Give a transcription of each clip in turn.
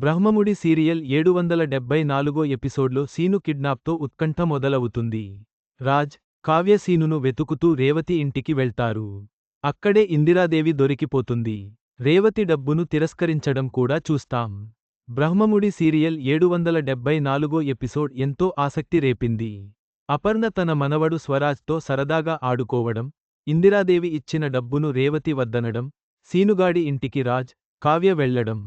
Brahmamudi serial ఏడు వందల డెబ్బై నాలుగో ఎపిసోడ్లో సీను కిడ్నాప్తో ఉత్కంఠ మొదలవుతుంది. రాజ్ కావ్య సీనును వెతుకుతూ రేవతి ఇంటికి వెళ్తారు. అక్కడే ఇందిరాదేవి దొరికిపోతుంది. రేవతి డబ్బును తిరస్కరించడం కూడా చూస్తాం. బ్రహ్మముడి సీరియల్ ఏడు వందల డెబ్బై నాలుగో ఎపిసోడ్ ఎంతో ఆసక్తి రేపింది. అపర్ణ తన మనవడు స్వరాజ్తో సరదాగా ఆడుకోవడం ఇందిరాదేవి ఇచ్చిన డబ్బును రేవతి వద్దనడం సీనుగాడి ఇంటికి రాజ్ కావ్య వెళ్ళడం.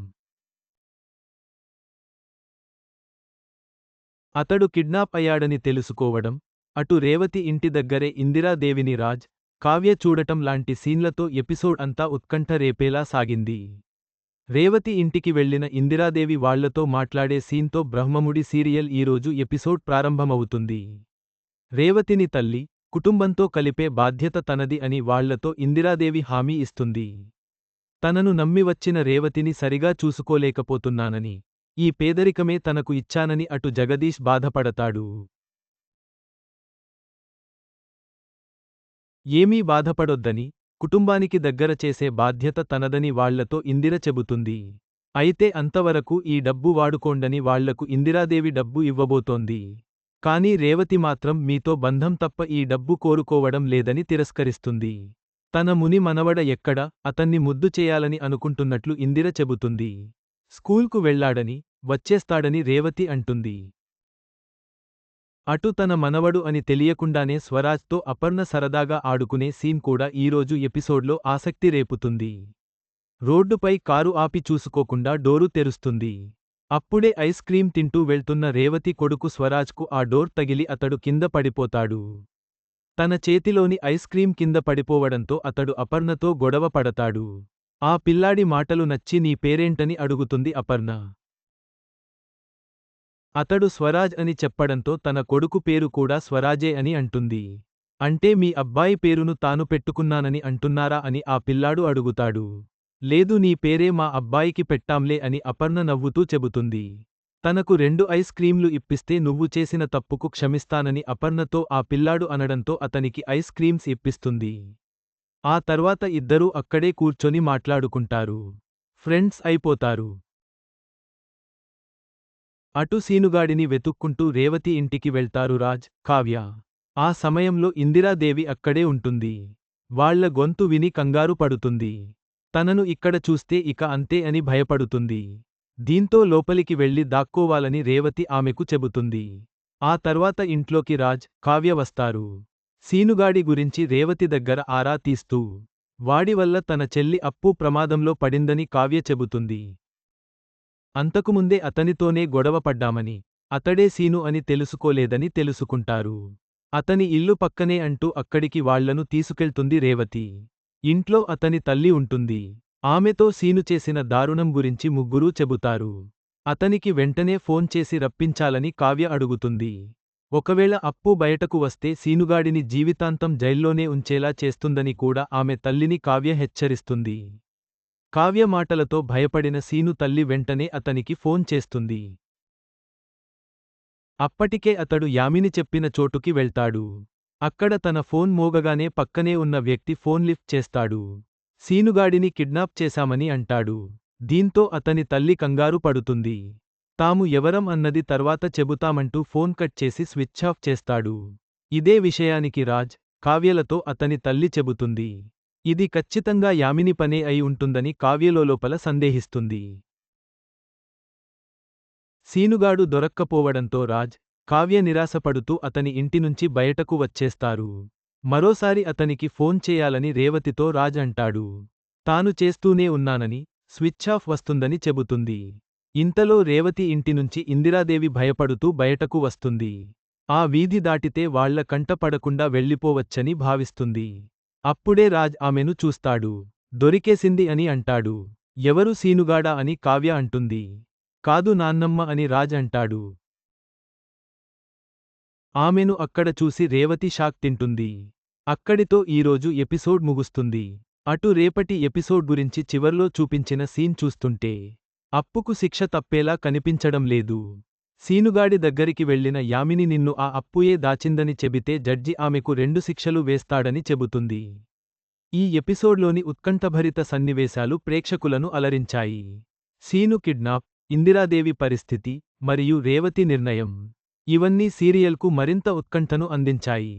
అతడు కిడ్నాప్ అయ్యాడని తెలుసుకోవడం అటు రేవతి ఇంటి దగ్గరే ఇందిరాదేవిని రాజ్ కావ్య చూడటం లాంటి సీన్లతో ఎపిసోడ్ అంతా ఉత్కంఠ రేపేలా సాగింది. రేవతి ఇంటికి వెళ్ళిన ఇందిరాదేవి వాళ్ళతో మాట్లాడే సీన్తో బ్రహ్మముడి సీరియల్ ఈరోజు ఎపిసోడ్ ప్రారంభమవుతుంది. రేవతిని తల్లి కుటుంబంతో కలిపే బాధ్యత తనది అని వాళ్ళతో ఇందిరాదేవి హామీ ఇస్తుంది. తనను నమ్మి వచ్చిన రేవతిని సరిగా చూసుకోలేకపోతున్నానని ఈ పేదరికమే తనకు ఇచ్చానని అటు జగదీష్ బాధపడతాడు. ఏమీ బాధపడొద్దని కుటుంబానికి దగ్గర చేసే బాధ్యత తనదని వాళ్ళతో ఇందిర చెబుతుంది. అయితే అంతవరకు ఈ డబ్బు వాడుకోండని వాళ్ళకు ఇందిరాదేవి డబ్బు ఇవ్వబోతోంది. కానీ రేవతి మాత్రం మీతో బంధం తప్ప ఈ డబ్బు కోరుకోవడం లేదని తిరస్కరిస్తుంది. తన ముని మనవడ ఎక్కడ అతన్ని ముద్దు చేయాలని అనుకుంటున్నట్లు ఇందిర చెబుతుంది. స్కూల్కు వెళ్ళాడని వచ్చేస్తాడని రేవతి అంటుంది. అటు తన మనవడు అని తెలియకుండానే స్వరాజ్తో అపర్ణ సరదాగా ఆడుకునే సీన్ కూడా ఈరోజు ఎపిసోడ్లో ఆసక్తి రేపుతుంది. రోడ్డుపై కారు ఆపి చూసుకోకుండా డోరు తెరుస్తుంది. అప్పుడే ఐస్ క్రీం తింటూ వెళ్తున్న రేవతి కొడుకు స్వరాజ్కు ఆ డోర్ తగిలి అతడు కింద పడిపోతాడు. తన చేతిలోని ఐస్ క్రీం కింద పడిపోవడంతో అతడు అపర్ణతో గొడవ పడతాడు. ఆ పిల్లాడి మాటలు నచ్చి నీ పేరేంటని అడుగుతుంది అపర్ణ. అతడు స్వరాజ్ అని చెప్పడంతో తన కొడుకు పేరు కూడా స్వరాజే అని అంటుంది. అంటే మీ అబ్బాయి పేరును తాను పెట్టుకున్నానని అంటున్నారా అని ఆ పిల్లాడు అడుగుతాడు. లేదు నీ పేరే మా అబ్బాయికి పెట్టాంలే అని అపర్ణ నవ్వుతూ చెబుతుంది. తనకు రెండు ఐస్ క్రీంలు ఇప్పిస్తే నువ్వు చేసిన తప్పుకు క్షమిస్తానని అపర్ణతో ఆ పిల్లాడు అనడంతో అతనికి ఐస్ క్రీమ్స్ ఇప్పిస్తుంది. ఆ తర్వాత ఇద్దరూ అక్కడే కూర్చొని మాట్లాడుకుంటారు. ఫ్రెండ్స్ అయిపోతారు. అటు సీనుగాడిని వెతుక్కుంటూ రేవతి ఇంటికి వెళ్తారు రాజ్ కావ్య. ఆ సమయంలో ఇందిరాదేవి అక్కడే ఉంటుంది. వాళ్ళ గొంతు విని కంగారు పడుతుంది. తనను ఇక్కడ చూస్తే ఇక అంతే అని భయపడుతుంది. దీంతో లోపలికి వెళ్ళి దాక్కోవాలని రేవతి ఆమెకు చెబుతుంది. ఆ తర్వాత ఇంట్లోకి రాజ్ కావ్య వస్తారు. సీనుగాడి గురించి రేవతి దగ్గర ఆరా తీస్తూ వాడి వల్ల తన చెల్లి అప్పు ప్రమాదంలో పడిందని కావ్య చెబుతుంది. అంతకుముందే అతనితోనే గొడవపడ్డామని అతడే సీను అని తెలుసుకోలేదని తెలుసుకుంటారు. అతని ఇల్లు పక్కనే అంటూ అక్కడికి వాళ్ళను తీసుకెళ్తుంది రేవతి. ఇంట్లో అతని తల్లి ఉంటుంది. ఆమెతో సీను చేసిన దారుణం గురించి ముగ్గురూ చెబుతారు. అతనికి వెంటనే ఫోన్ చేసి రప్పించాలని కావ్య అడుగుతుంది. ఒకవేళ అప్పు బయటకు వస్తే సీనుగాడిని జీవితాంతం జైల్లోనే ఉంచేలా చేస్తుందని కూడా ఆమె తల్లిని కావ్య హెచ్చరిస్తుంది. కావ్య మాటలతో భయపడిన సీను తల్లి వెంటనే అతనికి ఫోన్ చేస్తుంది. అప్పటికే అతడు యామిని చెప్పిన చోటుకి వెళ్తాడు. అక్కడ తన ఫోన్ మోగగానే పక్కనే ఉన్న వ్యక్తి ఫోన్ లిఫ్ట్ చేస్తాడు. సీనుగాడిని కిడ్నాప్ చేశామని అంటాడు. దీంతో అతని తల్లి కంగారు పడుతుంది. తాము ఎవరం అన్నది తర్వాత చెబుతామంటూ ఫోన్ కట్ చేసి స్విచ్ ఆఫ్ చేస్తాడు. ఇదే విషయానికి రాజ్ కావ్యలతో అతని తల్లి చెబుతుంది. ఇది ఖచ్చితంగా యామిని పనే అయి ఉంటుందని కావ్యలోపల సందేహిస్తుంది. సీనుగాడు దొరక్కపోవడంతో రాజ్ కావ్య నిరాశపడుతూ అతని ఇంటినుంచి బయటకు వచ్చేస్తారు. మరోసారి అతనికి ఫోన్ చేయాలని రేవతితో రాజ్ అంటాడు. తాను చేస్తూనే ఉన్నానని స్విచ్ ఆఫ్ వస్తుందని చెబుతుంది. ఇంతలో రేవతి ఇంటినుంచి ఇందిరాదేవి భయపడుతూ బయటకు వస్తుంది. ఆ వీధి దాటితే వాళ్ళ కంటపడకుండా వెళ్ళిపోవచ్చని భావిస్తుంది. అప్పుడే రాజ్ ఆమెను చూస్తాడు. దొరికేసింది అని అంటాడు. ఎవరు సీనుగాడా అని కావ్య అంటుంది. కాదు నాన్నమ్మ అని రాజ్ అంటాడు. ఆమెను అక్కడ చూసి రేవతి షాక్ తింటుంది. అక్కడితో ఈరోజు ఎపిసోడ్ ముగుస్తుంది. అటు రేపటి ఎపిసోడ్ గురించి చివర్లో చూపించిన సీన్ చూస్తుంటే అప్పుకు శిక్ష తప్పేలా కనిపించడం లేదు సీనుగాడి దగ్గరికి వెళ్ళిన యామిని నిన్ను ఆ అప్పుయే దాచిందని చెబితే జడ్జి ఆమెకు రెండు శిక్షలు వేస్తాడని చెబుతుంది ఈ ఎపిసోడ్లోని ఉత్కంఠభరిత సన్నివేశాలు ప్రేక్షకులను అలరించాయి సీను కిడ్నాప్ ఇందిరాదేవి పరిస్థితి, మరియు రేవతి నిర్ణయం. ఇవన్నీ సీరియల్కు మరింత ఉత్కంఠను అందించాయి.